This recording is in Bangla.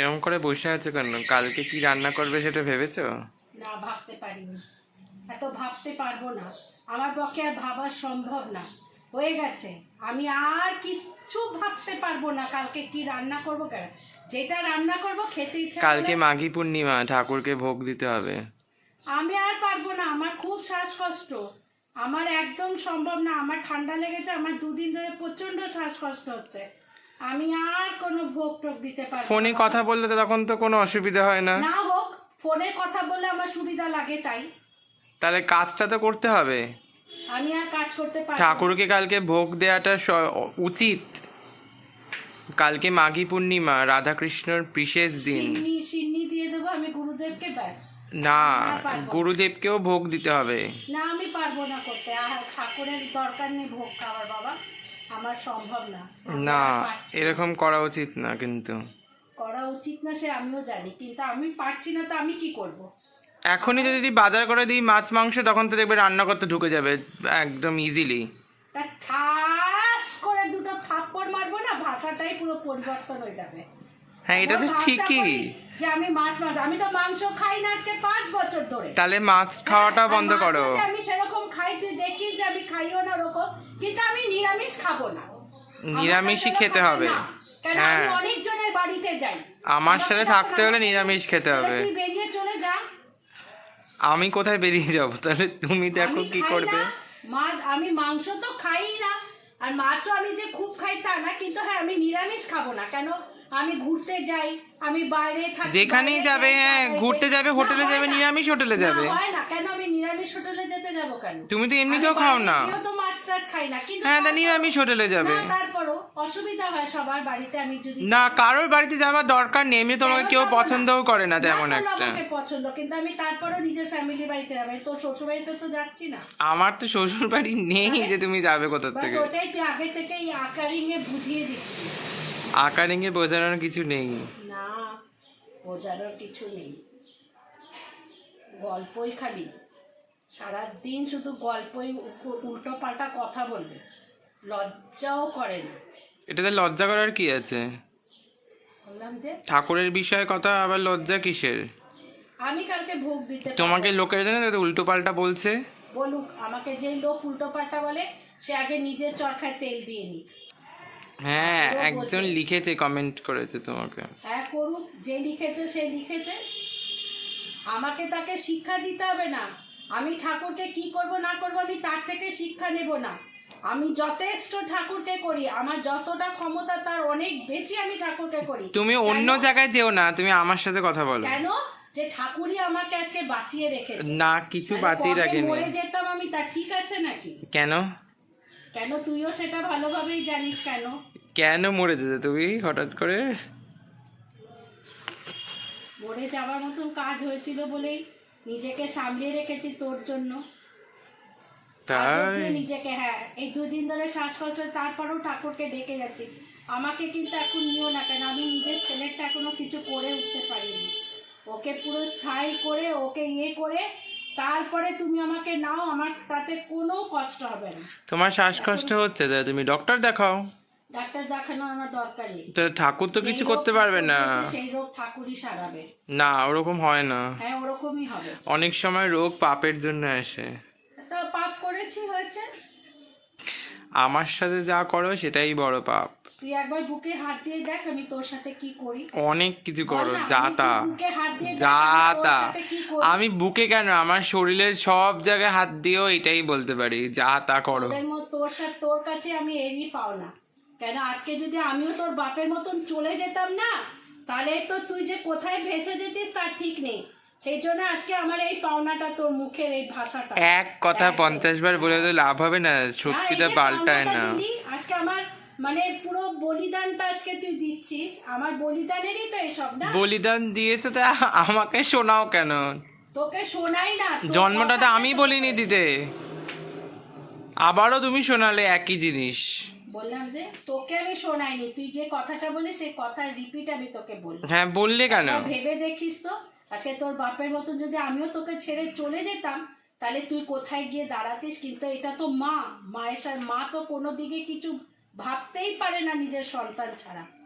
এরকম করে বসে আছে কেন? কালকে কি রান্না করবে সেটা ভেবেছো? না ভাবতে পারিনি। এত ভাবতে পারব না। আমার পক্ষে আর ভাবা সম্ভব না। হয়ে গেছে। আমি আর কিচ্ছু ভাবতে পারব না কালকে কি রান্না করব কেন। যেটা রান্না করব খেতে ইচ্ছা কালকে মাঘী পূর্ণিমা ঠাকুরকে ভোগ দিতে হবে। আমি আর পারব না। আমার খুব শ্বাসকষ্ট। আমার একদম সম্ভব না। আমার ঠান্ডা লেগেছে। আমার দুদিন ধরে প্রচণ্ড শ্বাসকষ্ট হচ্ছে। আমি আর কোনো ভোগ টোগ দিতে পারব ফোনে কথা বললে তো তখন তো কোনো অসুবিধা হয় না। না হোক ফোনে কথা বললে আমার সুবিধা লাগে তাই। তাহলে কাজটা তো করতে হবে। আমি আর কাজ করতে পারব ঠাকুরকে কালকে ভোগ দেওয়াটা উচিত। কালকে মাঘী পূর্ণিমা রাধাকৃষ্ণর বিশেষ দিন। সিন্নি দিয়ে দেবো আমি গুরুদেবকে ব্যাস। না। গুরুদেবকেও ভোগ দিতে হবে। না আমি পারব না করতে। আর ঠাকুরের দরকার নেই ভোগ খাওয়ার বাবা। আমার সম্ভব না। না। এরকম করা উচিত না কিন্তু। করা উচিত না সে আমিও জানি কিন্তু আমি পারছি না তো আমি কি করব? এখনই যদি বাজার করে দিই মাছ মাংস তখন তো দেখবে রান্না করতে ঢুকে যাবে একদম ইজিলি ঠাস করে দুটো থাপ্পড় মারবো না ভাষাটাই পুরো পরিবর্তন হয়ে যাবে। হ্যাঁ এটা তো ঠিকই। যে আমি মাছ মাছ আমি তো মাংস খাই না আজকে পাঁচ বছর ধরে। তাহলে মাছ খাওয়াটা বন্ধ করো। আমি সেরকম খাই তুই খাইও না ওরকম কিন্তু আমি নিরামিষ খাব না। নিরামিষই আমার খেতে হবে। কেন আমি হ্যাঁ। অনেক জনের বাড়িতে যাই। আমার সাথে থাকতে হলে নিরামিষ খেতে হবে। তুই বেরিয়ে চলে যা। আমি কোথায় বেরিয়ে যাব? তাহলে তুমি দেখো কি করবে। মা- আমি মাংস তো খাই না। আর মাছও আমি যে খুব খাই তা না কিন্তু হ্যাঁ আমি নিরামিষ খাব না। কেন? আমি ঘুরতে যাই আমি বাইরে থাকি যেখানেই যাবে হ্যাঁ ঘুরতে যাবে হোটেলে যাবে নিরামিষ হোটেলে যাবে। হয় না। কেন আমি নিরামিষ হোটেলে যেতে যাব কেন? তুমি তো এমনিতেও খাও না। তো মাছ টাছ খাই না। কিন্তু হ্যাঁ তা নিরামিষ হোটেলে যাবে। না তারপরও অসুবিধা হয় সবার বাড়িতে। আমি যদি না কারোর বাড়িতে যাওয়ার দরকার নেই। এমনি তোমাকে কেউ পছন্দও করে না তেমন একটা। আমাকে পছন্দ কিন্তু আমি তারপরও নিজের ফ্যামিলির বাড়িতে যাব। তো শ্বশুর বাড়িতে তো যাচ্ছি না। আমার তো শ্বশুর বাড়ি নেই যে তুমি যাবে কোথা থেকে। ওটাই তুই আগে থেকেই আকারিং এ বুঝিয়ে বোঝানোর কিছু নেই। না বোঝানোর কিছু নেই। গল্পই খালি। সারাদিন শুধু গল্পই উল্টো পাল্টা কথা বলবে। লজ্জাও করে না। এটাতে লজ্জা করার কি আছে? বললাম যে ঠাকুরের বিষয়ে কথা আবার লজ্জা কিসের? আমি কালকে ভোগ দিতে তোমাকে লোকের জানে উল্টো পাল্টা বলছে? বলুক আমাকে যেই লোক উল্টো পাল্টা বলে সে আগে নিজের চরখায় তেল দিয়ে নি হ্যাঁ একজন লিখেছে কমেন্ট করেছে তোমাকে। হ্যাঁ করুক যে লিখেছে সে লিখেছে। আমাকে তাকে শিক্ষা দিতে হবে না। আমি ঠাকুরকে কি করব না করব আমি তার থেকে শিক্ষা নেব না। আমি যথেষ্ট ঠাকুরকে করি। আমার যতটা ক্ষমতা তার অনেক বেশি আমি ঠাকুরকে করি। তুমি অন্য জায়গায় যেও না তুমি আমার সাথে কথা বলো। কেন? যে ঠাকুরই আমাকে আজকে বাঁচিয়ে রেখেছে। না কিছু বাঁচিয়ে কবে রাখেনি। মরে যেতাম আমি তা ঠিক আছে নাকি? কেন? কেন তুইও সেটা ভালোভাবেই জানিস কেন? কেন মরে যেতে? তুমি হঠাৎ করে? মরে যাবার মতন কাজ হয়েছিল বলেই নিজেকে সামলিয়ে রেখেছি তোর জন্য। তাই? নিজেকে হ্যাঁ এই দুদিন ধরে শ্বাসকষ্ট তারপরেও ঠাকুরকে ডেকে যাচ্ছি। আমাকে কিন্তু এখন নিও না কেন? আমি নিজের ছেলেরটা এখনও কিছু করে উঠতে পারিনি। ওকে পুরো স্থায়ী করে ওকে ইয়ে করে তারপরে তুমি আমাকে নাও আমার তাতে কোনো কষ্ট হবে না। তোমার শ্বাসকষ্ট হচ্ছে তাই তুমি ডক্টর দেখাও। ডাক্তার দেখানো আমার দরকার নেই। তো ঠাকুর তো কিছু করতে পারবে না। সেই রোগ ঠাকুরই সারাবে। না ওরকম হয় না। হ্যাঁ ওরকমই হবে। অনেক সময় রোগ পাপের জন্য আসে। তা পাপ করেছি হয়েছে? আমার সাথে যা করো সেটাই বড় পাপ। তুই একবার বুকে হাত দিয়ে দেখ আমি তোর সাথে কি করি। অনেক কিছু করো যা আমি তা। বুকে যা তা। আমি বুকে কেন? আমার শরীরের সব জায়গায় হাত দিয়েও এটাই বলতে পারি যা তা করো। তোর সাথে তোর কাছে আমি এরই পাও না। কেন? আজকে যদি আমিও তোর বাপের মতন চলে যেতাম না তাহলে তো তুই যে কোথায় ভেসে যেতিস তার ঠিক নেই। সেই জন্য আজকে আমার এই পাওনাটা তোর মুখের এই ভাষাটা। এক কথা পঞ্চাশ বার বলে তো লাভ হবে না হ্যাঁ, সত্যিটা পাল্টায় না। আজকে আমার মানে পুরো বলিদানটা আজকে তুই দিচ্ছিস। আমার বলিদানেরই তো এসব না? বলিদান দিয়েছে তা আমাকে শোনাও কেন? তোকে শোনাই না জন্মটা তো আমি বলিনি দিতে। আবারও তুমি শোনালে একই জিনিস। বললাম যে তোকে আমি শোনাইনি। তুই যে কথাটা বলি সেই কথার রিপিট আমি তোকে বলি হ্যাঁ বললে কেন? ভেবে দেখিস তো। আজকে তোর বাপের মতো যদি আমিও তোকে ছেড়ে চলে যেতাম তাহলে তুই কোথায় গিয়ে দাঁড়াতিস? কিন্তু এটা তো মা। মায়ের সাথে মা তো কোনো দিকে কিছু ভাবতেই পারে না নিজের সন্তান ছাড়া।